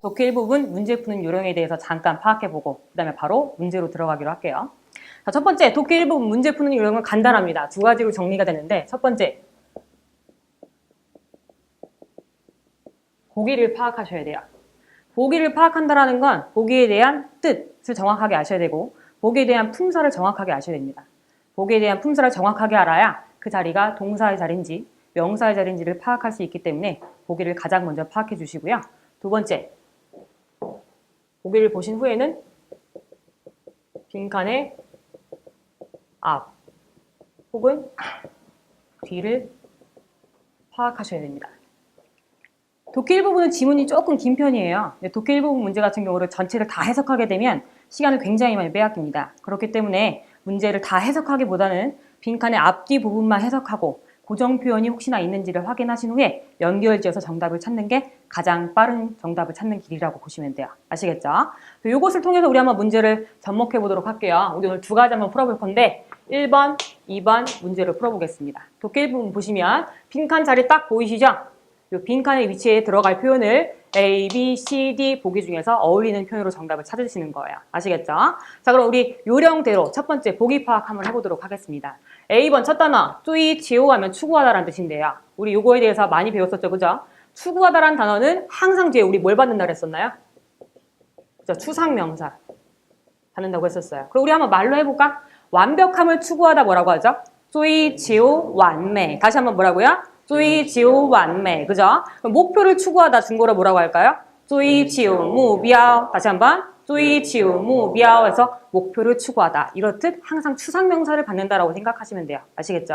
독해 일부분 문제 푸는 요령에 대해서 잠깐 파악해보고 그 다음에 바로 문제로 들어가기로 할게요. 자, 첫 번째 독해 일부분 문제 푸는 요령은 간단합니다. 두 가지로 정리가 되는데 첫 번째 보기를 파악하셔야 돼요. 보기를 파악한다라는 건 보기에 대한 뜻을 정확하게 아셔야 되고 보기에 대한 품사를 정확하게 아셔야 됩니다. 보기에 대한 품사를 정확하게 알아야 그 자리가 동사의 자리인지 명사의 자리인지를 파악할 수 있기 때문에 보기를 가장 먼저 파악해 주시고요. 두 번째, 보기를 보신 후에는 빈칸의 앞 혹은 뒤를 파악하셔야 됩니다. 독해 1부분은 지문이 조금 긴 편이에요. 독해 1부분 문제 같은 경우를 전체를 다 해석하게 되면 시간을 굉장히 많이 빼앗깁니다. 그렇기 때문에 문제를 다 해석하기보다는 빈칸의 앞뒤 부분만 해석하고 고정 표현이 혹시나 있는지를 확인하신 후에 연결지어서 정답을 찾는 게 가장 빠른 정답을 찾는 길이라고 보시면 돼요. 아시겠죠? 이것을 통해서 우리 한번 문제를 접목해 보도록 할게요. 우리 오늘 두 가지 한번 풀어볼 건데 1번, 2번 문제를 풀어보겠습니다. 독해 1부분 보시면 빈칸 자리 딱 보이시죠? 이 빈칸의 위치에 들어갈 표현을 A, B, C, D 보기 중에서 어울리는 표현으로 정답을 찾으시는 거예요. 아시겠죠? 자, 그럼 우리 요령대로 첫 번째 보기 파악 한번 해보도록 하겠습니다. A번 첫 단어, 쪼이, 지오 하면 추구하다라는 뜻인데요. 우리 요거에 대해서 많이 배웠었죠, 그죠? 추구하다라는 단어는 항상 뒤에 우리 뭘 받는다 그랬었나요? 그죠? 추상명사. 받는다고 했었어요. 그럼 우리 한번 말로 해볼까? 완벽함을 추구하다 뭐라고 하죠? 쪼이, 지오, 완매. 다시 한번 뭐라고요? 쪼이, 지오, 완매. 그죠? 목표를 추구하다 중국어로 뭐라고 할까요? 지오, 무비ao. 다시 한번. 지오, 무비ao 해서 목표를 추구하다. 이렇듯 항상 추상명사를 받는다라고 생각하시면 돼요. 아시겠죠?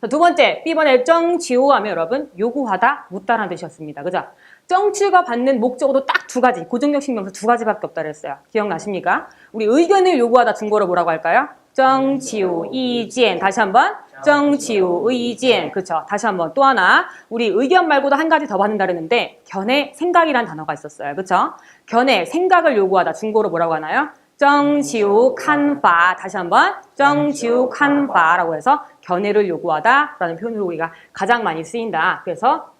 자, 두 번째, B번에 정지오 하면 여러분 요구하다, 묻다라는 뜻이었습니다. 그죠? 정치가 받는 목적어도 딱 두 가지, 고정형식 명사 두 가지밖에 없다 그랬어요. 기억나십니까? 우리 의견을 요구하다 중국어로 뭐라고 할까요? 정치우 이见다시 한번 정치우 의见그렇죠. 다시 한번 또 하나. 우리 의견 말고도 한 가지 더 받는다 그랬는데 견해 생각이란 단어가 있었어요. 그렇죠? 견해 생각을 요구하다. 중국어로 뭐라고 하나요? 정치우 칸파 다시 한번 정치우 칸파라고 해서 견해를 요구하다라는 표현으로 우리가 가장 많이 쓰인다. 그래서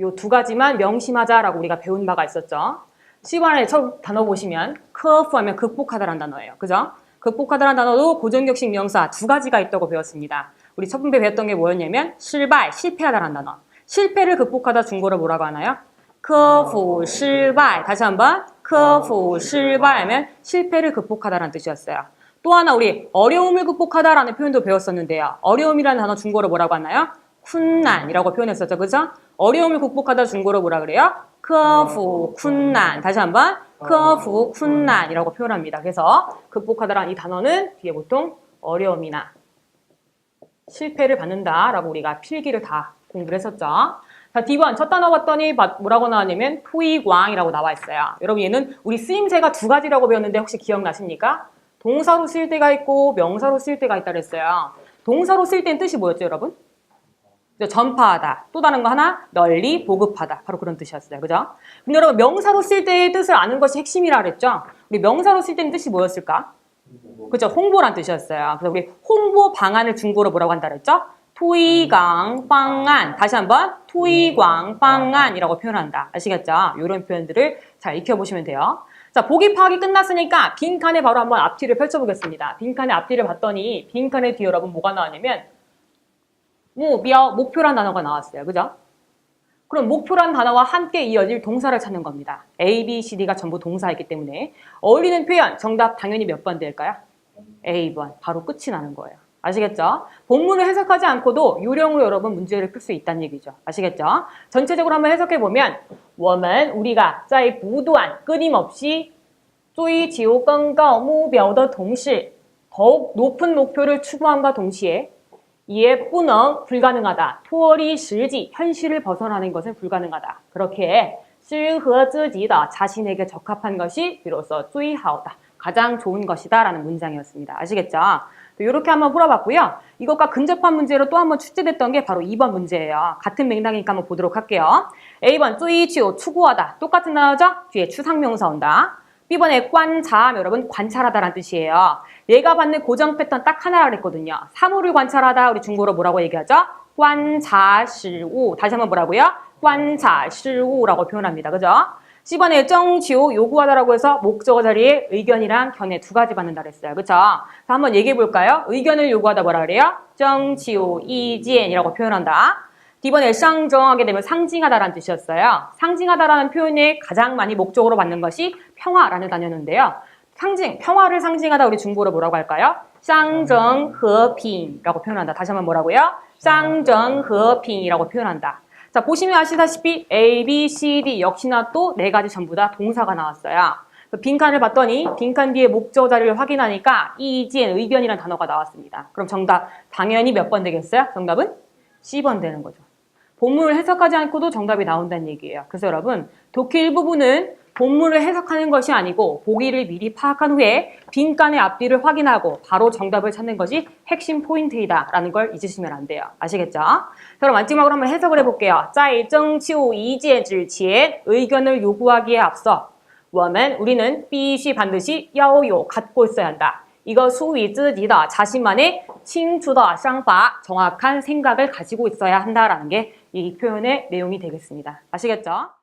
요 두 가지만 명심하자라고 우리가 배운 바가 있었죠. 10번에 첫 단어 보시면 크프 하면 극복하다라는 단어예요. 그죠 극복하다라는 단어도 고정격식 명사 두 가지가 있다고 배웠습니다. 우리 첫 번째 배웠던 게 뭐였냐면 실발, 실패하다라는 단어. 실패를 극복하다 중국어로 뭐라고 하나요? 크후 실발. 다시 한번 크후 실발 하면 실패를 극복하다라는 뜻이었어요. 또 하나 우리 어려움을 극복하다라는 표현도 배웠었는데요. 어려움이라는 단어 중국어로 뭐라고 하나요? 쿤난이라고 표현했었죠. 그죠? 어려움을 극복하다 중국어로 뭐라 그래요? 크후 쿤난. 다시 한번 크후 쿤난이라고 표현합니다. 그래서 극복하다라는 이 단어는 뒤에 보통 어려움이나 실패를 받는다라고 우리가 필기를 다 공부를 했었죠. 자, D번 첫 단어 봤더니 뭐라고 나왔냐면 토이광이라고 나와 있어요. 여러분 얘는 우리 쓰임새가 두 가지라고 배웠는데 혹시 기억나십니까? 동사로 쓰일 때가 있고 명사로 쓰일 때가 있다 그랬어요. 동사로 쓰일 때는 뜻이 뭐였죠, 여러분? 전파하다. 또 다른 거 하나 널리 보급하다. 바로 그런 뜻이었어요. 그죠? 근데 여러분 명사로 쓸 때의 뜻을 아는 것이 핵심이라 그랬죠? 우리 명사로 쓸 때는 뜻이 뭐였을까? 그죠? 홍보란 뜻이었어요. 그래서 우리 홍보 방안을 중국어로 뭐라고 한다 그랬죠? 토이광 방안. 다시 한번 토이광 방안이라고 표현한다. 아시겠죠? 이런 표현들을 잘 익혀보시면 돼요. 자, 보기 파악이 끝났으니까 빈칸에 바로 한번 앞뒤를 펼쳐보겠습니다. 빈칸의 앞뒤를 봤더니 빈칸의 뒤에 여러분 뭐가 나왔냐면 目标, 목표란 단어가 나왔어요. 그죠? 그럼 목표란 단어와 함께 이어질 동사를 찾는 겁니다. A, B, C, D가 전부 동사이기 때문에 어울리는 표현, 정답 당연히 몇 번 될까요? A번. 바로 끝이 나는 거예요. 아시겠죠? 본문을 해석하지 않고도 요령으로 여러분 문제를 풀 수 있다는 얘기죠. 아시겠죠? 전체적으로 한번 해석해보면 워는 우리가 짜이 부도한 끊임없이 쪼이 지오 깡가 무벼더 동시 더욱 높은 목표를 추구함과 동시에 이에 뿌능 불가능하다. 토리 실지 현실을 벗어나는 것은 불가능하다. 그렇게 실허즈지다 자신에게 적합한 것이 비로소 쯔이하오다. 가장 좋은 것이다 라는 문장이었습니다. 아시겠죠? 이렇게 한번 풀어봤고요. 이것과 근접한 문제로 또 한번 출제됐던 게 바로 2번 문제예요. 같은 맥락이니까 한번 보도록 할게요. A번 쯔이치오 추구하다. 똑같은 단어죠? 뒤에 추상명사 온다. B번에 관자함 여러분 관찰하다라는 뜻이에요. 내가 받는 고정 패턴 딱 하나라 그랬거든요. 사물을 관찰하다 우리 중국어로 뭐라고 얘기하죠? 관찰시우. 다시 한번 뭐라고요? 관찰시우라고 표현합니다. 그죠? 10번에 정치우 요구하다라고 해서 목적어 자리에 의견이랑 견해 두 가지 받는다 그랬어요. 그쵸? 자, 한번 얘기해 볼까요? 의견을 요구하다 뭐라 그래요? 정치우 이지엔이라고 표현한다. D번에 상정하게 되면 상징하다라는 뜻이었어요. 상징하다라는 표현에 가장 많이 목적으로 받는 것이 평화라는 단어였는데요. 상징, 평화를 상징하다 우리 중국어로 뭐라고 할까요? 쌍정허핑이라고 표현한다. 다시 한번 뭐라고요? 쌍정허핑이라고 표현한다. 자, 보시면 아시다시피 A, B, C, D 역시나 또 네 가지 전부 다 동사가 나왔어요. 그 빈칸을 봤더니 빈칸 뒤에 목적 자리를 확인하니까 이지엔 의견이라는 단어가 나왔습니다. 그럼 정답 당연히 몇 번 되겠어요? 정답은 C번 되는 거죠. 본문을 해석하지 않고도 정답이 나온다는 얘기예요. 그래서 여러분 독해 일부분은 본문을 해석하는 것이 아니고 보기를 미리 파악한 후에 빈칸의 앞뒤를 확인하고 바로 정답을 찾는 것이 핵심 포인트이다라는 걸 잊으시면 안 돼요. 아시겠죠? 자, 그럼 마지막으로 한번 해석을 해볼게요. 在争치우 이지에之前 의견을 요구하기에 앞서 我们 우리는 必须 반드시 要有 갖고 있어야 한다. 이거 수위 自己的 자신만의 清楚的想法 정확한 생각을 가지고 있어야 한다라는 게 이 표현의 내용이 되겠습니다. 아시겠죠?